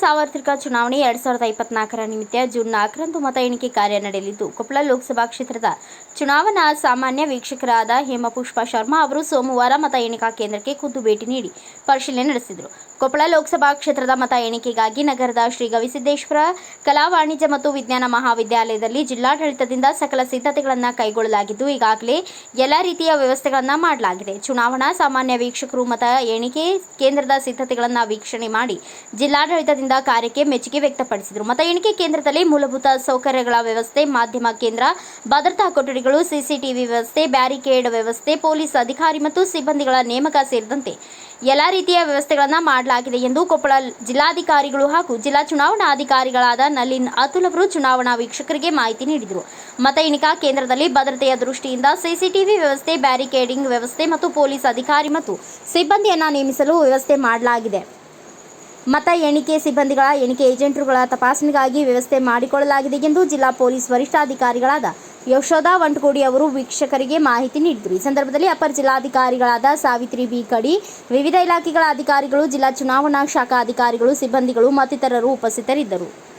ಸಾರ್ವತ್ರಿಕ ಚುನಾವಣೆ ಎರಡ್ ಸಾವಿರದ ಇಪ್ಪತ್ನಾಲ್ಕರ ನಿಮಿತ್ತ ಜೂನ್ ನಾಲ್ಕರಂದು ಮತ ಎಣಿಕೆ ಕಾರ್ಯ ನಡೆಯಲಿದ್ದು, ಕೊಪ್ಪಳ ಲೋಕಸಭಾ ಕ್ಷೇತ್ರದ ಚುನಾವಣಾ ಸಾಮಾನ್ಯ ವೀಕ್ಷಕರಾದ ಹೇಮಪುಷ್ಪ ಶರ್ಮಾ ಅವರು ಸೋಮವಾರ ಮತ ಎಣಿಕಾ ಕೇಂದ್ರಕ್ಕೆ ಖುದ್ದು ಭೇಟಿ ನೀಡಿ ಪರಿಶೀಲನೆ ನಡೆಸಿದರು. ಕೊಪ್ಪಳ ಲೋಕಸಭಾ ಕ್ಷೇತ್ರದ ಮತ ಎಣಿಕೆಗಾಗಿ ನಗರದ ಶ್ರೀ ಗವಿಸಿದ್ದೇಶ್ವರ ಕಲಾ ವಾಣಿಜ್ಯ ಮತ್ತು ವಿಜ್ಞಾನ ಮಹಾವಿದ್ಯಾಲಯದಲ್ಲಿ ಜಿಲ್ಲಾಡಳಿತದಿಂದ ಸಕಲ ಸಿದ್ಧತೆಗಳನ್ನು ಕೈಗೊಳ್ಳಲಾಗಿದ್ದು, ಈಗಾಗಲೇ ಎಲ್ಲ ರೀತಿಯ ವ್ಯವಸ್ಥೆಗಳನ್ನು ಮಾಡಲಾಗಿದೆ. ಚುನಾವಣಾ ಸಾಮಾನ್ಯ ವೀಕ್ಷಕರು ಮತ ಎಣಿಕೆ ಕೇಂದ್ರದ ಸಿದ್ಧತೆಗಳನ್ನು ವೀಕ್ಷಣೆ ಮಾಡಿ ಜಿಲ್ಲಾಡಳಿತದಿಂದ ಕಾರ್ಯಕ್ಕೆ ಮೆಚ್ಚುಗೆ ವ್ಯಕ್ತಪಡಿಸಿದರು. ಮತ ಎಣಿಕೆ ಕೇಂದ್ರದಲ್ಲಿ ಮೂಲಭೂತ ಸೌಕರ್ಯಗಳ ವ್ಯವಸ್ಥೆ, ಮಾಧ್ಯಮ ಕೇಂದ್ರ, ಭದ್ರತಾ ಕೊಠಡಿಗಳು, ಸಿಸಿಟಿವಿ ವ್ಯವಸ್ಥೆ, ಬ್ಯಾರಿಕೇಡ್ ವ್ಯವಸ್ಥೆ, ಪೊಲೀಸ್ ಅಧಿಕಾರಿ ಮತ್ತು ಸಿಬ್ಬಂದಿಗಳ ನೇಮಕ ಸೇರಿದಂತೆ ಎಲ್ಲ ರೀತಿಯ ವ್ಯವಸ್ಥೆಗಳನ್ನು ಮಾಡಲಾಗಿದೆ ಎಂದು ಕೊಪ್ಪಳ ಜಿಲ್ಲಾಧಿಕಾರಿಗಳು ಹಾಗೂ ಜಿಲ್ಲಾ ಚುನಾವಣಾಧಿಕಾರಿಗಳಾದ ನಳಿನ್ ಅತುಲ್ ಅವರು ಚುನಾವಣಾ ವೀಕ್ಷಕರಿಗೆ ಮಾಹಿತಿ ನೀಡಿದರು. ಮತ ಎಣಿಕಾ ಕೇಂದ್ರದಲ್ಲಿ ಭದ್ರತೆಯ ದೃಷ್ಟಿಯಿಂದ ಸಿಸಿಟಿವಿ ವ್ಯವಸ್ಥೆ, ಬ್ಯಾರಿಕೇಡಿಂಗ್ ವ್ಯವಸ್ಥೆ ಮತ್ತು ಪೊಲೀಸ್ ಅಧಿಕಾರಿ ಮತ್ತು ಸಿಬ್ಬಂದಿಯನ್ನು ನೇಮಿಸಲು ವ್ಯವಸ್ಥೆ ಮಾಡಲಾಗಿದೆ. ಮತ ಎಣಿಕೆ ಸಿಬ್ಬಂದಿಗಳ, ಎಣಿಕೆ ಏಜೆಂಟರುಗಳ ತಪಾಸಣೆಗಾಗಿ ವ್ಯವಸ್ಥೆ ಮಾಡಿಕೊಳ್ಳಲಾಗಿದೆ ಎಂದು ಜಿಲ್ಲಾ ಪೊಲೀಸ್ ವರಿಷ್ಠಾಧಿಕಾರಿಗಳಾದ ಯಶೋಧ ವಂಟಗೋಡಿ ಅವರು ವೀಕ್ಷಕರಿಗೆ ಮಾಹಿತಿ ನೀಡಿದರು. ಈ ಸಂದರ್ಭದಲ್ಲಿ ಅಪರ ಜಿಲ್ಲಾಧಿಕಾರಿಗಳಾದ ಸಾವಿತ್ರಿ ಬಿ. ಕಡಿ, ವಿವಿಧ ಇಲಾಖೆಗಳ ಅಧಿಕಾರಿಗಳು, ಜಿಲ್ಲಾ ಚುನಾವಣಾ ಶಾಖಾ ಅಧಿಕಾರಿಗಳು ಸಿಬ್ಬಂದಿಗಳು ಮತ್ತಿತರರು ಉಪಸ್ಥಿತರಿದ್ದರು.